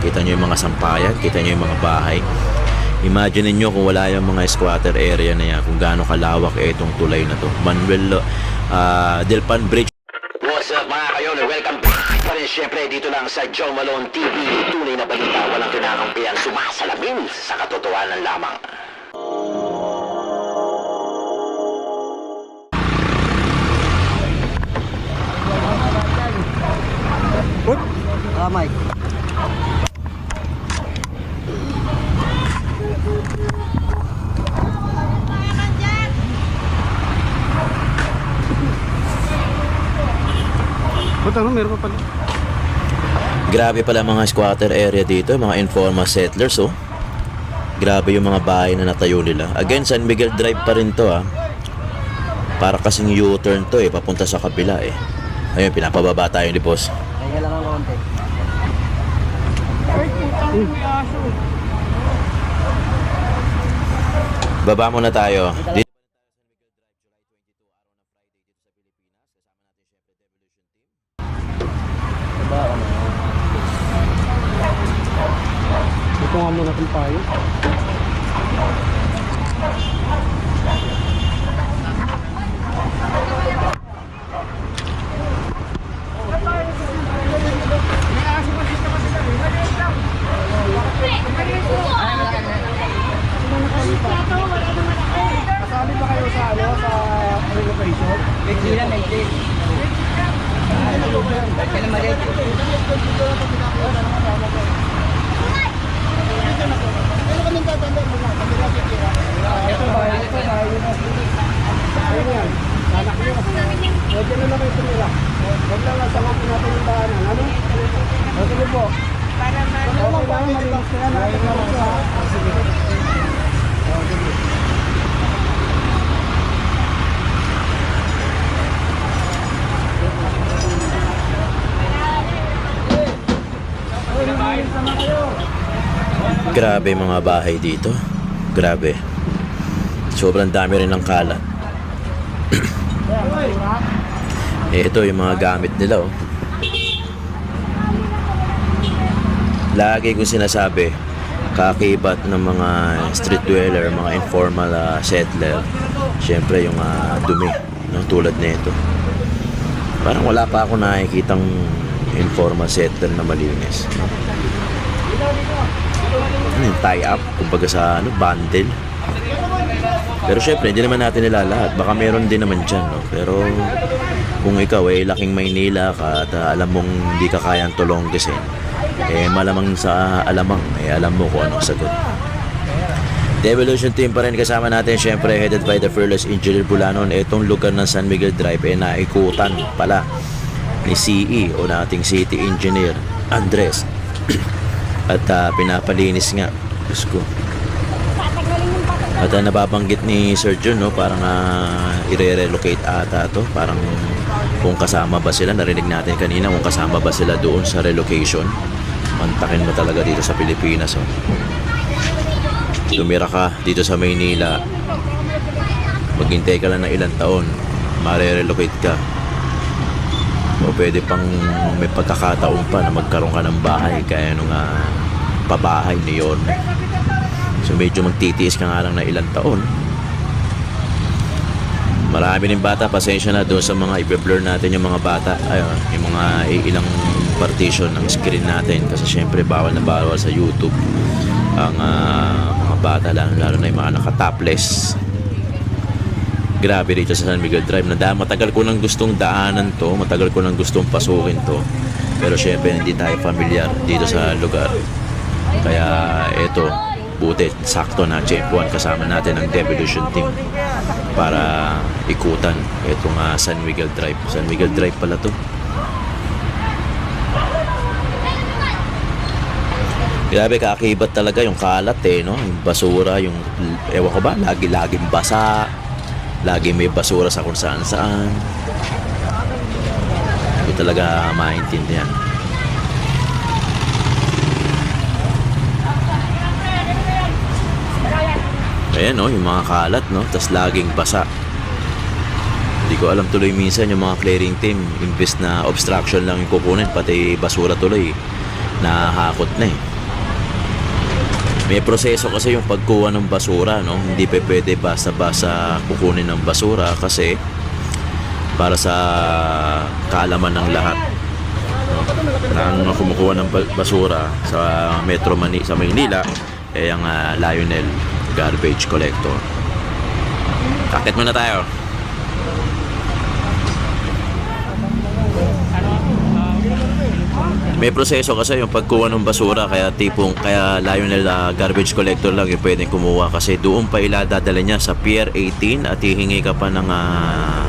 Kita nyo yung mga sampayan, kita nyo yung mga bahay. Imagine niyo kung wala yung mga squatter area na yan, kung gaano kalawak eh, itong tulay na to. Manuel uh, Delpan Bridge. What's up mga kayon? Welcome back pa rin syempre dito lang sa Joe Malone TV. Tunay na balita, walang kinakampihan, sumasalamin sa katotohanan lamang. Ano, meron pa pala? Grabe pala mga squatter area dito, mga informal settlers oh. Grabe yung mga bahay na natayo nila. Again, San Miguel Drive pa rin to ah. Para kasing U-turn to eh, papunta sa kabila eh. Ayun, pinapababa tayo ni boss. Kaya lang ang konti. Baba muna tayo. Dito Ito nga muna itong payo. Kasali ba kayo sa ano, sa relocation? Medyo. Kaya naman rin. Ito ba, ito ba, yun na. Ayun yan, anak nyo. Pwede na lang kayo tumira. Huwag lang lang sagutin natin yung tahanan. Ano? O, sige po. Okay lang, malinis na yan. Ayun lang ito ha. O, sige. O, sige. Grabe mga bahay dito. Grabe. Sobrang dami rin ng kalat. eh, ito yung mga gamit nila oh. Lagi ko sinasabi, kakibat ng mga street dweller, mga informal ah, settler, syempre yung ah, dumi, no? tulad nito. Parang wala pa ako nakikitang informal settler na malinis. Ano yung tie-up, kumbaga sa ano, bundle. Pero syempre, hindi naman natin nilalahat. Baka meron din naman dyan, no? Pero kung ikaw ay laking Maynila ka at ah, alam mong hindi ka kayang tulonggesin, eh malamang sa alamang, eh alam mo kung anong sagot. The Team pa rin kasama natin, syempre headed by the fearless engineer Bulanon. Itong lugar ng San Miguel Drive ay naikutan pala ni CE o nating city engineer Andres. At ah, pinapalinis nga. Diyos ko. At ah, nababanggit ni Sir John, no, parang ah, i-relocate ata to. Parang kung kasama ba sila, narinig natin kanina kung kasama ba sila doon sa relocation. Mantakin mo talaga dito sa Pilipinas. Oh. Tumira ka dito sa Maynila, maghintay ka lang ng ilang taon, mare-relocate ka. O pwede pang may pagkakataon pa na magkaroon ka ng bahay kaya nung ah, pabahay ni Yorme. So medyo magtitiis ka nga lang na ilang taon. Marami ng bata, pasensya na doon sa mga i-blur natin yung mga bata, ayun, yung mga ilang partition ng screen natin kasi syempre bawal na bawal sa YouTube ang ah, mga bata lalo, lalo na yung mga naka-topless. Grabe dito sa San Miguel Drive. Na da, matagal ko nang gustong daanan to matagal ko nang gustong pasukin to. Pero syempre hindi tayo familiar dito sa lugar. Kaya eto buti sakto na Champ 1 kasama natin ang Devolution Team para ikutan itong ah, San Miguel Drive. San Miguel Drive pala to Grabe kaakibat talaga yung kalat eh, no? Yung basura, yung ewan ko ba, lagi-laging basa. Lagi may basura sa kung saan saan. Hindi talaga maintindihan. Ayan no, yung mga kalat no, tas laging basa. Hindi ko alam tuloy minsan yung mga clearing team, imbes na obstruction lang yung kukunin, pati basura tuloy, nahahakot na eh. May proseso kasi yung pagkuha ng basura, no? Hindi pa pwede basta-basta kukunin ng basura kasi para sa kaalaman ng lahat ng kumukuha ng ba- basura sa Metro Manila sa Maynila eh ang ah, Lionel Garbage Collector. Akit muna tayo. May proseso kasi yung pagkuha ng basura kaya tipong kaya Lionel ah, Garbage Collector lang yung pwedeng kumuha kasi doon pa iladadala niya sa Pier 18 at hihingi ka pa ng ah,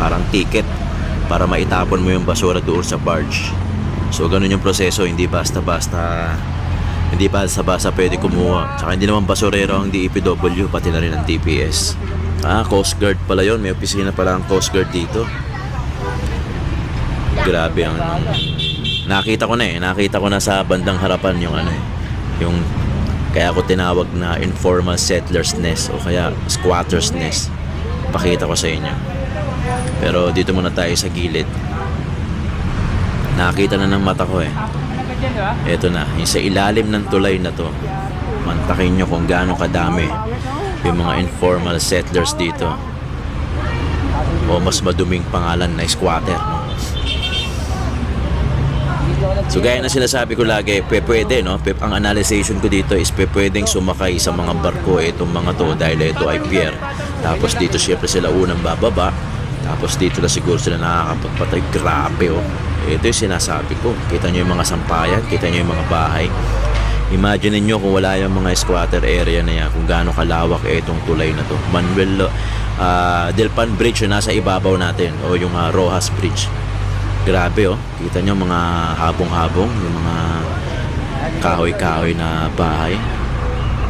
parang ticket para maitapon mo yung basura doon sa barge. So ganun yung proseso, hindi basta-basta hindi basta-basta pwede kumuha. Tsaka hindi naman basurero ang DEPW, pati na rin ang TPS. Ah, Coast Guard pala yon May opisina pala ang Coast Guard dito. Grabe ang Nakita ko na eh, nakita ko na sa bandang harapan yung ano eh, yung kaya ko tinawag na informal settlers nest o kaya squatters nest. Pakita ko sa inyo. Pero dito muna tayo sa gilid. Nakita na ng mata ko eh. Ito na, yung sa ilalim ng tulay na to. Mantakin nyo kung gaano kadami yung mga informal settlers dito. O mas maduming pangalan na squatter. No? So gaya na sinasabi ko lagi, pwe- pwede no? Pe- Ang analyzation ko dito is pe- pwedeng sumakay sa mga barko itong mga to dahil ito ay pier. Tapos dito syempre sila unang bababa. Tapos dito na siguro sila nakakapagpatay. Grabe oh. Ito yung sinasabi ko. Kita nyo yung mga sampayan, kita nyo yung mga bahay. Imagine niyo kung wala yung mga squatter area na yan, kung gaano kalawak itong tulay na to. Manuel ah, Delpan Bridge yung nasa ibabaw natin o yung ah, Rojas Bridge. Grabe oh. Kita nyo mga habong-habong, yung mga kahoy-kahoy na bahay.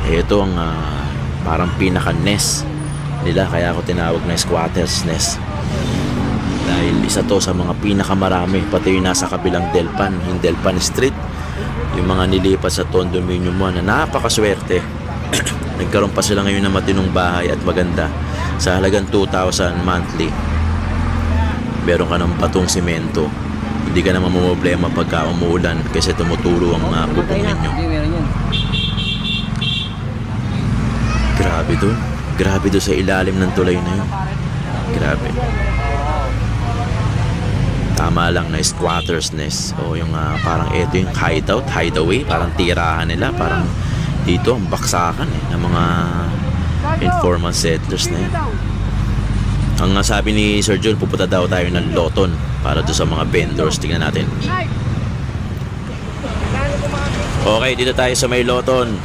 Eh, ito ang ah, parang pinaka-nest nila kaya ako tinawag na squatters nest. Dahil isa to sa mga pinakamarami pati yung nasa kabilang Delpan, yung Delpan Street. Yung mga nilipat sa condominium mo na napakaswerte. Nagkaroon pa sila ngayon ng matinong bahay at maganda sa halagang 2,000 monthly meron ka ng patong simento hindi ka naman problema pagka umuulan kasi tumutulo ang uh, bubong ninyo. Grabe doon grabe doon sa ilalim ng tulay na yun. Grabe. Tama lang na squatters nest o yung ah, parang ito yung hideout hideaway. Parang tirahan nila. Parang dito ang baksakan eh, ng mga informal settlers na yun ang sabi ni Sir John, pupunta daw tayo ng Loton para doon sa mga vendors. Tingnan natin. Okay, dito tayo sa may Loton.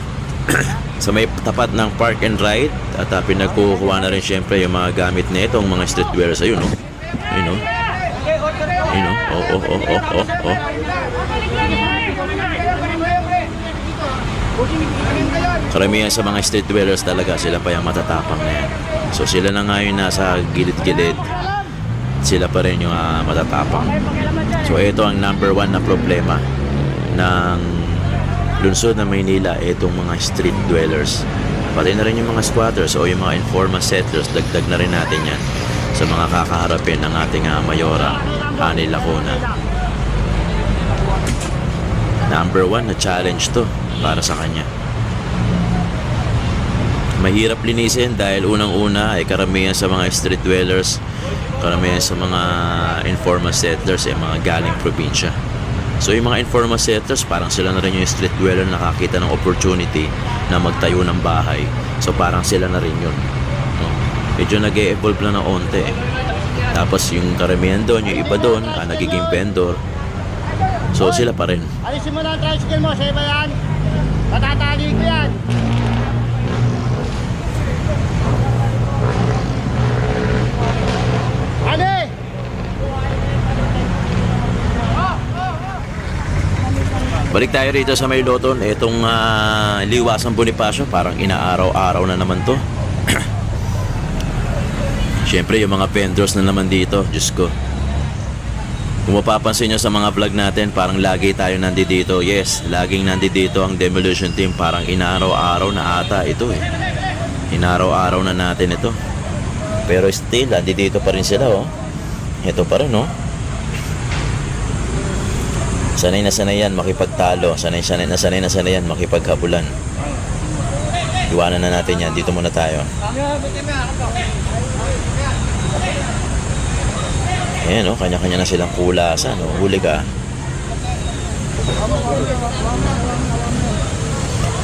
sa may tapat ng Park and Ride. At uh, pinagkukuha na rin syempre yung mga gamit na itong mga streetwear sa yun, no? Ayun, no? Ayun, no? Oh, oh, oh, oh, oh, oh. Karamihan sa mga street dwellers talaga, sila pa yung matatapang na yan. So sila na nga yung nasa gilid-gilid. Sila pa rin yung ah, matatapang. So ito ang number one na problema ng lungsod ng Maynila, itong mga street dwellers. Pati na rin yung mga squatters o yung mga informal settlers, dagdag na rin natin yan sa mga kakaharapin ng ating uh, mayora, Ani Lacuna. Number one na challenge to para sa kanya. Mahirap linisin dahil unang-una ay karamihan sa mga street dwellers, karamihan sa mga informal settlers ay mga galing probinsya. So yung mga informal settlers, parang sila na rin yung street dweller na nakakita ng opportunity na magtayo ng bahay. So parang sila na rin yun. No? Medyo nag evolve lang ng onte. eh. Tapos yung karamihan doon, yung iba doon, ah, nagiging vendor. So sila pa rin. Alisin mo na ang tricycle mo, sa iba yan. Patatali ko yan. Balik tayo rito sa may Loton. Itong ah, liwasan Bonifacio, parang inaaraw-araw na naman to. Siyempre, yung mga vendors na naman dito, Diyos ko. Kung mapapansin nyo sa mga vlog natin, parang lagi tayo nandito. Yes, laging nandito ang demolition team. Parang inaaraw-araw na ata ito eh. Inaaraw-araw na natin ito. Pero still, nandito pa rin sila oh. Ito pa rin oh. Sanay na sanay yan makipagtalo. Sanay, sanay na sanay na sanay yan makipaghabulan. Iwanan na natin yan. Dito muna tayo. Ayan, oh, kanya-kanya na silang kulasan. Oh. Huli ka.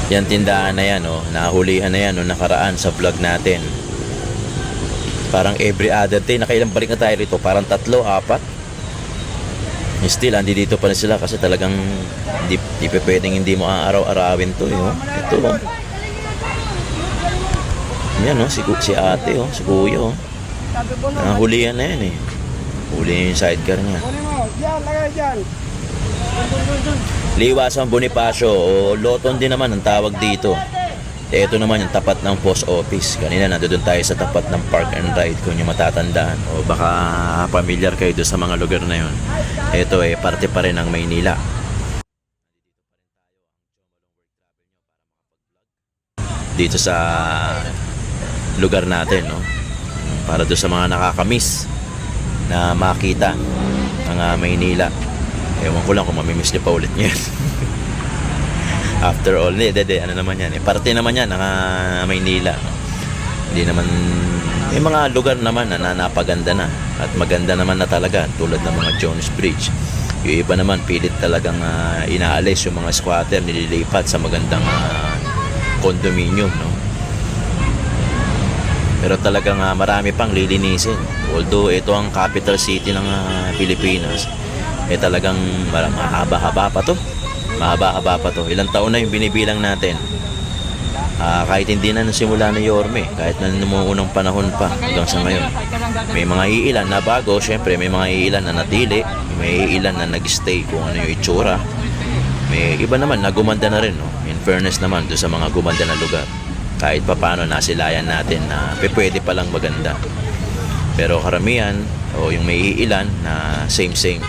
Yan tindahan na yan, oh. Nahulihan na yan, oh, nakaraan sa vlog natin. Parang every other day, nakailang balik na tayo rito. Parang tatlo, apat. Still, andi dito pa rin sila kasi talagang hindi, hindi pa pwedeng hindi mo araw-arawin to. Eh, oh. Ito, oh. Yan, oh, si, si ate, oh, si kuya, oh. Nahulihan na yan, eh. Huli yung sidecar niya. Liwasan Bonifacio o Loton din naman ang tawag dito. Ito naman yung tapat ng post office. Kanina nandun tayo sa tapat ng park and ride kung yung matatandaan. O baka familiar kayo doon sa mga lugar na yun. Ito eh, parte pa rin ng Maynila. Dito sa lugar natin, no? Para doon sa mga nakakamiss na makita ang ah, Maynila. Ewan ko lang kung mamimiss niyo pa ulit niyan. After all, hindi, hindi, ano naman yan. Eh, parte naman yan ng ah, Maynila. Hindi naman, may mga lugar naman na, na napaganda na. At maganda naman na talaga, tulad ng mga Jones Bridge. Yung iba naman, pilit talagang ah, inaalis yung mga squatter, nililipat sa magandang ah, condominium, no? Pero talagang ah, marami pang lilinisin. Although ito ang capital city ng ah, Pilipinas, eh talagang mahaba-haba pa to. Mahaba-haba pa to. Ilang taon na yung binibilang natin. Ah, kahit hindi na nasimula ni Yorme, kahit na nung unang panahon pa hanggang sa ngayon. May mga iilan na bago, syempre may mga iilan na natili, may iilan na nag-stay kung ano yung itsura. May iba naman na gumanda na rin, no? In fairness naman do sa mga gumanda na lugar. Kahit pa paano nasilayan natin na pwede palang maganda. Pero karamihan o yung may iilan na same same